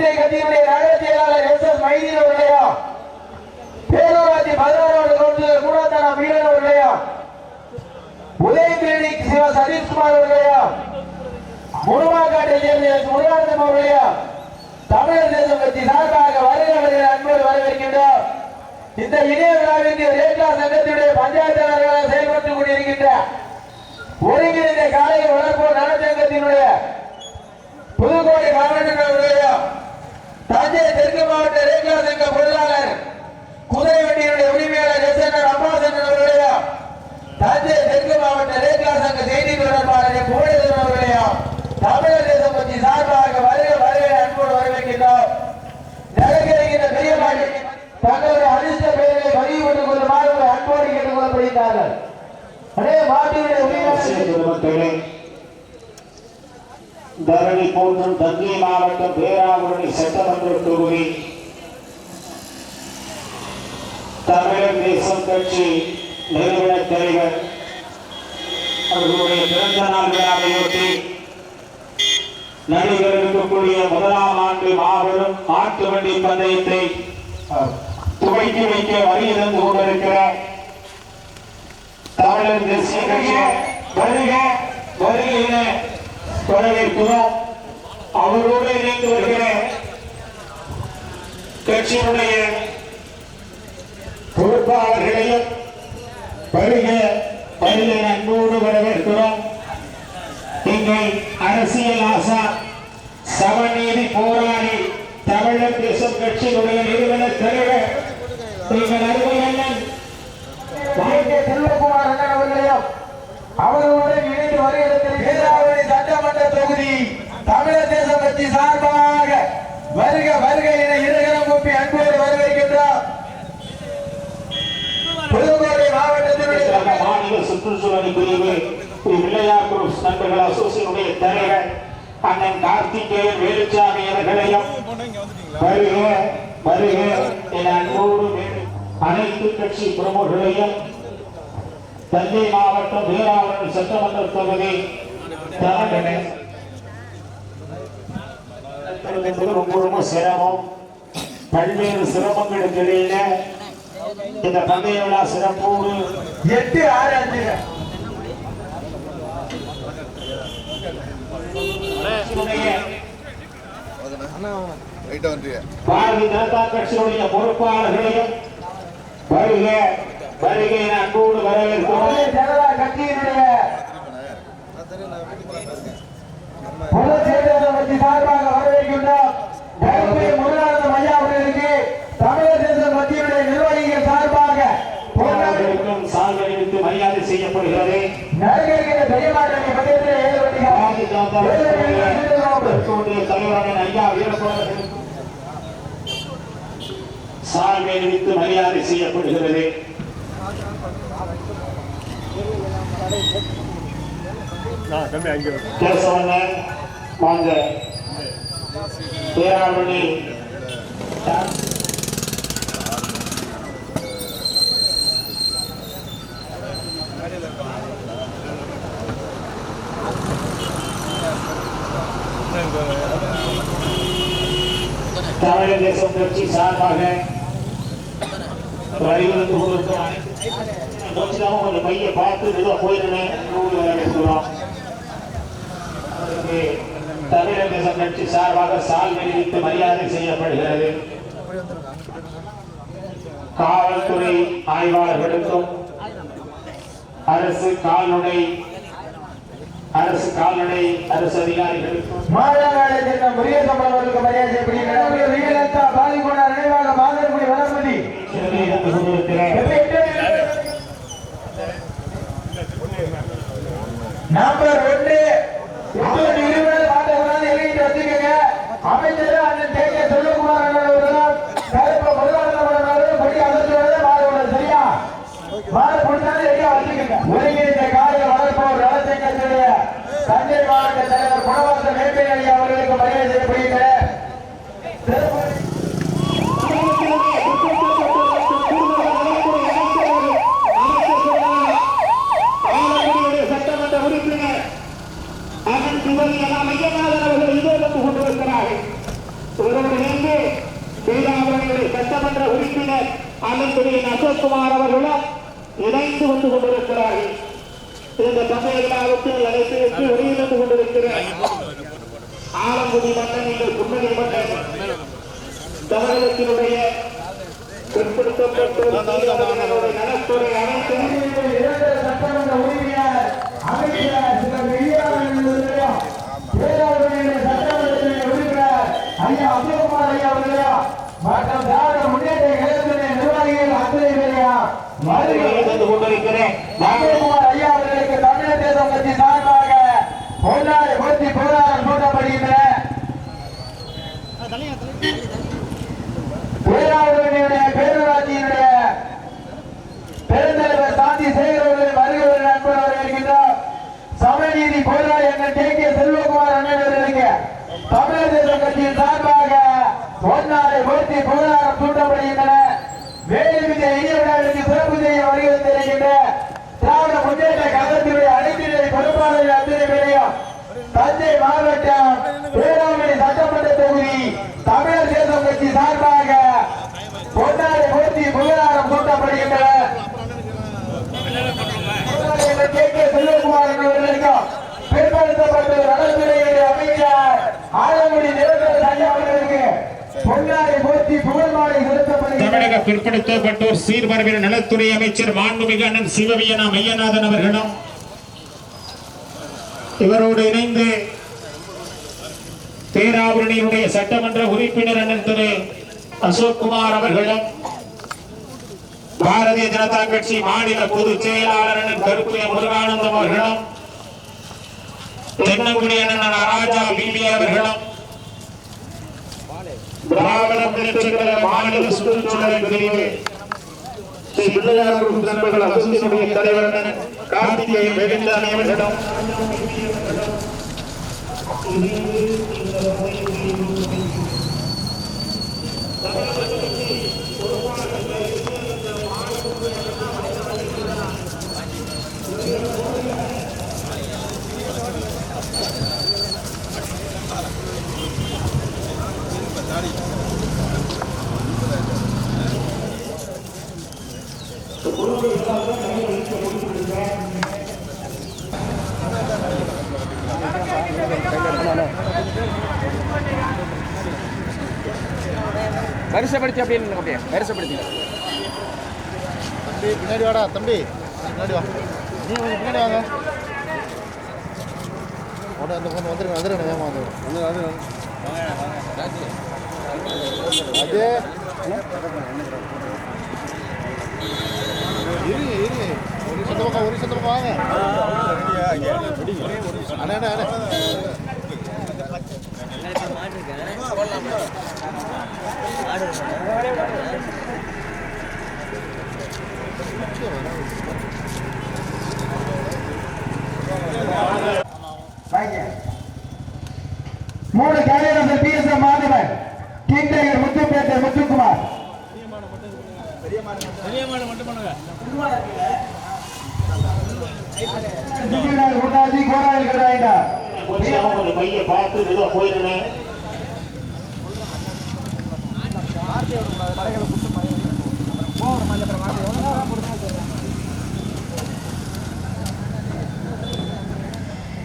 வித்தை கட்சியினுடைய நகர செயலாளர் எஸ் எஸ் மைதீன் அவர்களையும் பேரூராட்சி பதினோராவது கவுன்சிலர் கூடாத்தானா வீரன் அவர்களையும் உதய சிவ சதீஷ்குமார் அவர்களையும் முருகாக்காட்டை சேர்ந்த முருகானந்தம் தமிழர் தேசம் கட்சி சார்பாக அன்போடு வரவேற்கின்றோம். இந்த இணைய விழாவிற்கு சங்கத்தினுடைய செயல்பட்டுக் கொண்டிருக்கின்ற ஒருங்கிணைந்த காலையில் வளர்ப்போர் நலச்சங்கத்தினுடைய புதுக்கோட்டை மாவட்டங்களுடைய தஞ்சை தெற்கு மாவட்ட ரேகா சங்க பொருளாளர் குதிரை வண்டியினுடைய உரிமையாளர் எஸ் என் அம்பாசன் அவர்களுடைய தஞ்சை தெற்கு மாவட்ட ரேகா சங்க செய்தி தொடர்பாளர் புகழேசன் அவர்களுடைய தமிழர் தேசம் பற்றி சார்பாக வருக வருக அன்போடு வரவேற்கின்றோம். நகர்கிற பெரிய மாட்டி தங்களுடைய அதிர்ஷ்ட பெயர்களை பதிவு கொண்டு கொள்ளுமாறு உங்களை அன்போடு கேட்டுக் கொள்ளப்படுகிறார்கள் அதே மாட்டியுடைய உரிமையாளர் தரணி போன்றும் தஞ்சை மாவட்டம் பேராவூரணி சட்டமன்ற தொகுதி தமிழக தேசம் கட்சி நிறுவன தலைவர் அவர்களுடைய பிறந்த நாள் விழாவையொட்டி நடைபெற இருக்கக்கூடிய முதலாம் ஆண்டு மாபெரும் மாட்டு வண்டி பந்தயத்தை துவக்கி வைக்க வருகை கொண்டிருக்கிற தமிழர் தேசிய கட்சி வருக வருகையில வரவேற்கிறோம். அவரோடு இணைந்து வருகிற கட்சியினுடைய பொறுப்பாளர்களையும் வருக வருக அன்போடு வரவேற்கிறோம். நீங்கள் அரசியல் ஆசா சமநீதி போராடி தமிழர் தேசம் கட்சியினுடைய நிறுவன தலைவர் நீங்கள் அருமை அண்ணன். வாழ்க்கை செல்வகுமார் அண்ணன் அவர்களையும் அவர்களுடன் இணைந்து வருகிறது சட்டமன்ற தொகுதி தமிழர் தேசம் கட்சி சார்பாக வருக வருக என இருகரம் கூப்பி அன்போடு வரவேற்கின்றோம் புதுக்கோட்டை சிறந்த மாநில சுற்றுச்சூழல் பிரிவு திரு பிள்ளையார் குரூப்ஸ் நண்பர்கள் அசோசியனுடைய தலைவர் அண்ணன் கார்த்திகேயன் வேலுச்சாமி அவர்களையும் வருக வருக என அன்போடு அனைத்து கட்சி பிரமுகர்களையும் தஞ்சை மாவட்டம் வீராவரணி சட்டமன்ற தொகுதி தலைவர்களே, ரொம்ப சிரமம். பல்வேறு சிரமங்களுக்கு இடையில இந்த பந்தய விழா சிறப்போடு எட்டு ஆறு அஞ்சு. பாரதிய ஜனதா பொறுப்பாளர்களையும் வருக என அன்போடு வரவேற்கிறோம். ஜனதா கட்சியினுடைய பொதுச் செயலாளர் சார்பாக வரவேற்கின்றோம் தருமபுரி முருகானந்தம் ஐயா அவர்களுக்கு தமிழர் தேசம் கட்சியினுடைய நிர்வாகிகள் சார்பாக பொன்னாடி அவர்களுக்கும் சால்வை அணிவித்து மரியாதை செய்யப்படுகிறது நடிகர்கிற பெரியமாட்டை பத்திரத்தில் ஏழு பாரதிய ஜனதா வண்டிகள். கட்சியினுடைய தலைவரான ஐயா வீரபாலர்களுக்கும் சால்வை அணிவித்து மரியாதை செய்யப்படுகிறது. வாங்க. பேராவணி தமிழக தேசம் கட்சி சார்பாக வரிவிருந்து கொண்டிருக்கிறோம் கொஞ்சம் கொஞ்சம் பைய பார்த்து மெதுவா போயிருந்தேன். தமிழக தேசம் கட்சி சார்பாக சால் வெளியிட்டு மரியாதை செய்யப்படுகிறது. காவல்துறை ஆய்வாளர்களுக்கும் அரசு கால்நடை அரசு கால்நடை அரசு அதிகாரிகளுக்கும் மாதநாடு அவர்களுக்கு மரியாதை செய்யப்படுகிறது நினைவாக மாதர்குடி வளர்மதி சிறுமை இருந்து கொண்டிருக்கிற நம்பர் ஒன்று இப்போது இருவர் மாட்டக்கூடாது எழுதிட்டு வச்சுக்கோங்க அமைச்சர் அண்ணன் கே கே செல்வகுமார் அண்ணன் அவர்களும் கருப்பு முருகானந்தம் அண்ணன் அவர்களும் படி அமைச்சரோட மாறுபட சரியா மாறு கொடுத்தாலும் ரெடியா வச்சுக்கோங்க ஒருங்கிணைந்த காலையில் வளர்ப்போர் நலச்சங்கத்துடைய தஞ்சை மாவட்ட தலைவர் குணவாச மேம்பேரி அவர்களுக்கு மரியாதை செய்யப்படுகிறது ஆலங்குடியுடைய சட்டமன்ற உறுப்பினர் அண்ணன் துவதி எல்லாம் ஐயநாதன் அவர்கள் இதோ வந்து கொண்டு வருகிறார்கள் உங்களோடு இணைந்து பேராவரங்களுடைய சட்டமன்ற உறுப்பினர் ஆனந்தடியின் அசோக்குமார் அவர்களும் இணைந்து வந்து கொண்டிருக்கிறார்கள் இந்த பந்தய விழாவுக்கு அழைத்து வைத்து வெளியிட்டு கொண்டிருக்கிற ஆலங்குடி மன்னன் இந்த புன்னகை மன்னன் தமிழகத்தினுடைய பிற்படுத்தப்பட்ட நலத்துறை அமைச்சர் இரண்டு சட்டமன்ற உறுப்பினர் அமைச்சர் சில சட்டமன்றத்தினுடைய உறுப்பினர் ஐயா அப்துல்குமார் ஐயா அவர்களையா மற்றும் திராவிட முன்னேற்ற கழகத்தினுடைய நிர்வாகிகள் அத்தனை பேரையா மதுரை கொண்டிருக்கிறேன் நாங்கள் அப்துல்குமார் ஐயா அவர்களுக்கு தமிழக தேசம் கட்சி சார்பாக பொன்னாடி மூர்த்தி புகழாரம் சூட்டப்படுகின்றன பேராளர்களுடைய பேரூராட்சியினுடைய பெருந்தலைவர் சாந்தி சேகரவர்களை வருகிறவர்கள் நண்பர் வருகின்றார் சமநீதி போராளி எங்கள் கே கே செல்வகுமார் அண்ணன் அவர்களுக்கு தமிழக கட்சியின் சார்பாக பொன்னாடை போர்த்தி புகழாரம் சூட்டப்படுகின்றன. இந்த இனிய விழாவிற்கு சிறப்பு செய்ய வருகிறது தெரிகின்ற திராவிட முன்னேற்ற கழகத்தினுடைய அனைத்தினை பொறுப்பாளர்கள் அத்தனை பேரையும் தஞ்சை மாவட்ட பேராமணி சட்டமன்ற தொகுதி தமிழர் தேசம் கட்சி சார்பாக பொன்னாடை போர்த்தி புகழாரம் சூட்டப்படுகின்றன கே கே செல்வகுமார் அவர்களுக்கும் பிற்படுத்தப்பட்ட நலத்துறையுடைய அமைச்சர் ஆலங்குடி நிரந்தர ஐயா அவர்களுக்கு பொன்னாடை போர்த்தி புகழ் மாலை செலுத்தப்படுகிறது தமிழக பிற்படுத்தப்பட்டோர் சீர்மரபின் நலத்துறை அமைச்சர் மாண்புமிகு அண்ணன் சிவவியனா மையநாதன் அவர்களும் இவரோடு இணைந்து பேராவரணியினுடைய சட்டமன்ற உறுப்பினர் அண்ணன் திரு அசோக் குமார் அவர்களும் பாரதிய ஜனதா கட்சி மாநில பொதுச் செயலாளர் அண்ணன் கருப்புய முருகானந்தம் அவர்களும் தென்னங்குடி அண்ணன் ராஜா பிபி அவர்களும் திராவிட முன்னேற்ற மாநில சுற்றுச்சூழல் பிரிவு. ஸ்ரீ நண்பர்கள் அசோசியேஷனுடைய தலைவர் கார்த்திகேயன் அவர்களிடம் வரிசைப்படுத்தி நில்லுங்க அப்படியே வரிசைப்படுத்தி தம்பி பின்னாடி வாடா தம்பி. பின்னாடி வா. நீ கொஞ்சம் பின்னாடி வாங்க. உடனே அந்த பொண்ணு வந்துருங்க வந்துருங்க ஏமா வந்து. வந்து அது இருங்க இருங்க ஒரு சொந்த ஒரு சொந்த வாங்க. அண்ணா அண்ணா அண்ணா. மூணு கேரியர் பி எஸ் மாதவன் சீட்டையர் முத்துப்பேட்டை முத்துக்குமார். பெரியமாடு கோடாயில் கடாயிட்டா கொஞ்சம் பைய பார்த்து மெதுவா போயிருந்தேன்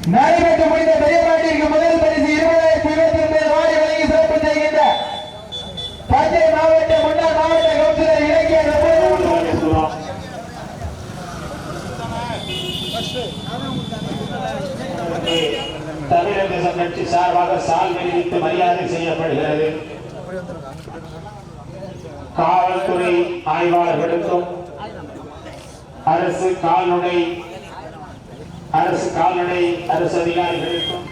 நடைபெற்று முடிந்த பெரியமாட்டிற்கு முதல் பரிசு இருபதாயிரத்தி இருபத்தி ஒன்பது வாடி வழங்கி சிறப்பு செய்கின்ற தஞ்சை மாவட்ட முன்னாள் மாவட்ட கவுன்சிலர் இலக்கிய ரகுராம் தமிழக தேசம் கட்சி சார்பாக சால் தெரிவித்து மரியாதை செய்யப்படுகிறது. காவல்துறை ஆய்வாளர்களுக்கும் அரசு கால்நடை அரசு கால்நடை அரசு அதிகாரிகளுக்கும்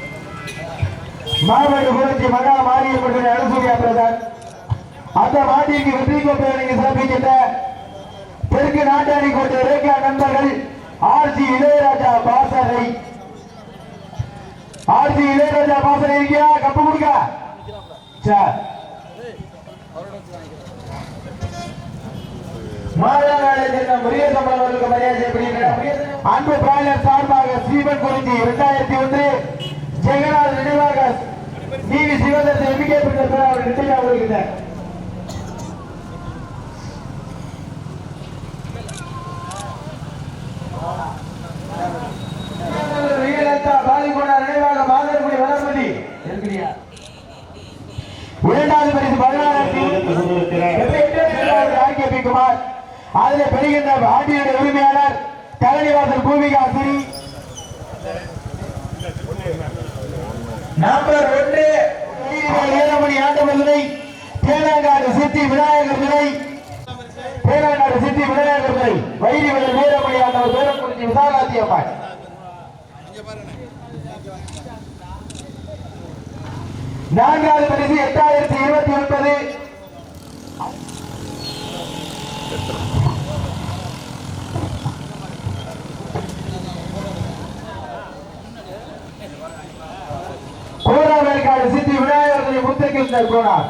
மாவட்ட புரட்சி மகா மாரியப்பட்ட அனுசூரியா பிரதான் அந்த மாட்டிற்கு வெற்றி கோப்பை வழங்கி சிறப்பிக்கின்ற தெற்கு நாட்டாணி கோட்டை ரேகா நண்பர்கள் ஆர்சி இளையராஜா பாசரை ஆர்ஜி இளையராஜா பாசரை இருக்கியா? கப்பு கொடுக்க. சார் மாதநாளை மரியாதை அன்பு பிராயலர் சார்பாக ஸ்ரீவன் குறிச்சி இரண்டாயிரத்தி ஒன்று ஜெகநாத் நினைவாக சிவதர்சன் எம்பிகே அவர்கள் சித்தி விநாயகர் விலை பேரநாடு சித்தி விநாயகர் விலை வைரி விலை வீரமணி ஆண்டவர் பேரக்குறிச்சி விசாலாத்தி அம்மாள். நான்காவது பரிசு எட்டாயிரத்தி இருபத்தி ஒன்பது. கோடாவேற்காடு சித்தி விநாயகர்களை முத்தகிருஷ்ணர் கோடார்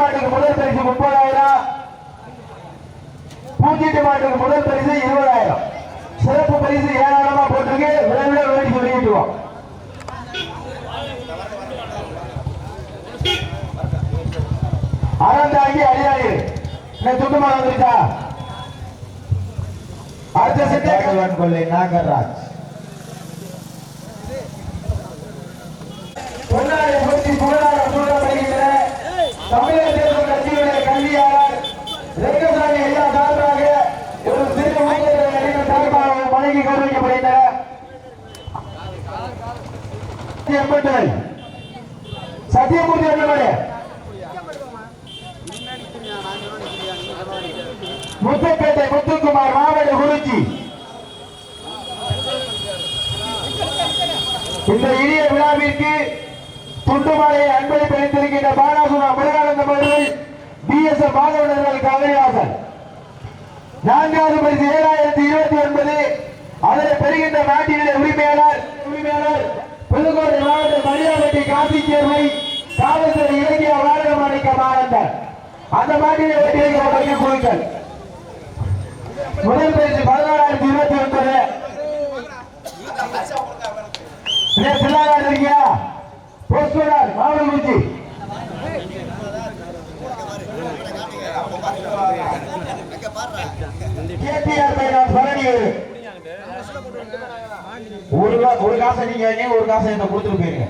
மாட்டுக்கு முதல் பரிசு முப்பதாயிரம். பூஜ்ஜிட்டு மாட்டுக்கு முதல் பரிசு இருபதாயிரம். சிறப்பு பரிசு ஏராளமா போட்டிருக்கு. விரைவில் வேண்டி வெளியிட்டுவோம் அறந்தாங்கி அடியாடி நான் துண்டுமா வந்துருக்கா அடுத்த செட்டை கொள்ளை நாகராஜ். பொன்னாடி போட்டி புகழாக சூழப்படுகின்ற தமிழக தேசம் கட்சியுடைய கல்வியாளர் ரெங்கசாமி ஐயா சார்பாக ஒரு சிறு ஊழியர் நடிகர் சார்பாக வழங்கி கௌரவிக்கப்படுகின்றனர் எண்பது சத்தியமூர்த்தி என்னுடைய முத்துப்பேட்டை முத்துக்குமார் மாவட்ட குருஜி. இந்த இனிய விழாவிற்கு துண்டுமலையை அன்பளிப்பு அளித்திருக்கின்ற பாலாசுரா முருகானந்தம் அவர்கள் பி எஸ் எஃப் மாதவர்கள் கவனிவாசன் நான்காவது பரிசு ஏழாயிரத்தி இருபத்தி ஒன்பது அதனை பெறுகின்ற நாட்டினுடைய உரிமையாளர் உரிமையாளர் புதுக்கோட்டை மாவட்ட மணியாபட்டி காசி தேர்வை காவல்துறை இலக்கிய வாழக மாணிக்க மாநந்தன் அந்த மாட்டினை வெற்றி குழுக்கள். முதல் பரிசு பதினாறாயிரத்தி இருபத்தி ஒன்பது. பிள்ளையார் இருக்கியா? போஸ்டர் மாவட்டக்குறிச்சி. கேபிஆர் பைனான்ஸ் பழனியூர் ஒரு ஒரு காசை நீங்க வைங்க, ஒரு காசை என்ன கொடுத்துட்டு போயிருங்க.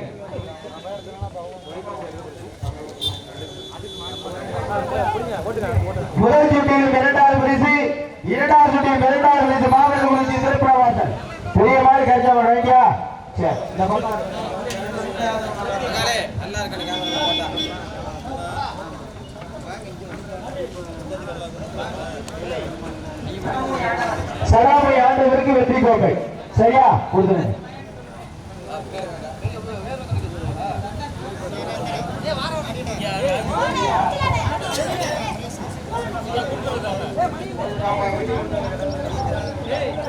முதல் சுட்டியில் இரண்டாவது பரிசு இரண்டாவது சுட்டியில் இரண்டாவது பரிசு மாவட்ட குறிச்சி சிறப்பு பெரிய மாதிரி கட்சா வைக்கியா சரி இந்த பக்கம். சடாமை ஆண்டவருக்கு வெற்றி கோப்பை. சரியா? கொடுத்துருங்க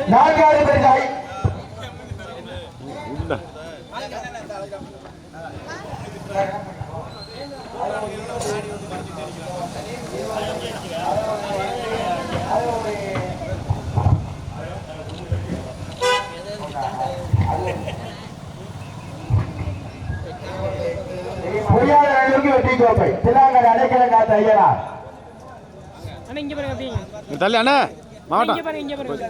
நான்காவது பரிசாய் ஐயரா அண்ணா இங்க பாருங்க அப்படிங்க தள்ளி அண்ணா மாவட்டம். இங்க பாருங்க இங்க பாருங்க.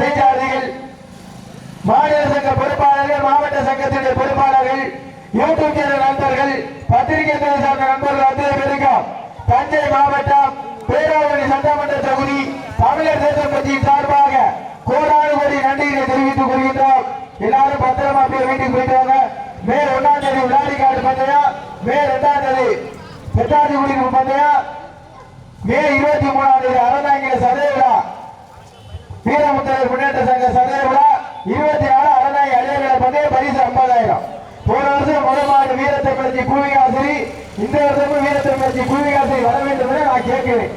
எங்க வந்துருங்க மாநில சங்க பொறுப்பாளர்கள் மாவட்ட சங்கத்தினுடைய பொறுப்பாளர்கள் யூடியூப் சேனல் நண்பர்கள் பத்திரிகை துறை சார்ந்த நண்பர்கள் அத்தனை பேருக்கும் தஞ்சை மாவட்டம் பேராவணி சட்டமன்ற தொகுதி தமிழர் தேசம் கட்சியின் சார்பாக கோடாறு கோடி நன்றியை தெரிவித்துக் கொள்கின்றோம். எல்லாரும் பத்திரமா அப்படியே வீட்டுக்கு போயிட்டு வாங்க. மே ஒன்னாம் தேதி விளையாடி பந்தயம் மே ரெண்டாம் தேதி எட்டாவது குடியிருப்பு பந்தயம் மே இருபத்தி மூணாம் தேதி அறந்தாங்கில சதய விழா. வீரமுத்தர் முன்னேற்ற சங்க சதய விழா. இருபத்தி நாலு அறந்தாங்கி அடையாள பந்தயம் பரிசு ஐம்பதாயிரம். போன வருஷம் முதல் மாடு வீரத்தை பற்றி பூவிகாசிரி இந்த வருஷமும் வீரத்தை பற்றி பூவிகாசிரி வர வேண்டும் என நான் கேட்கிறேன்.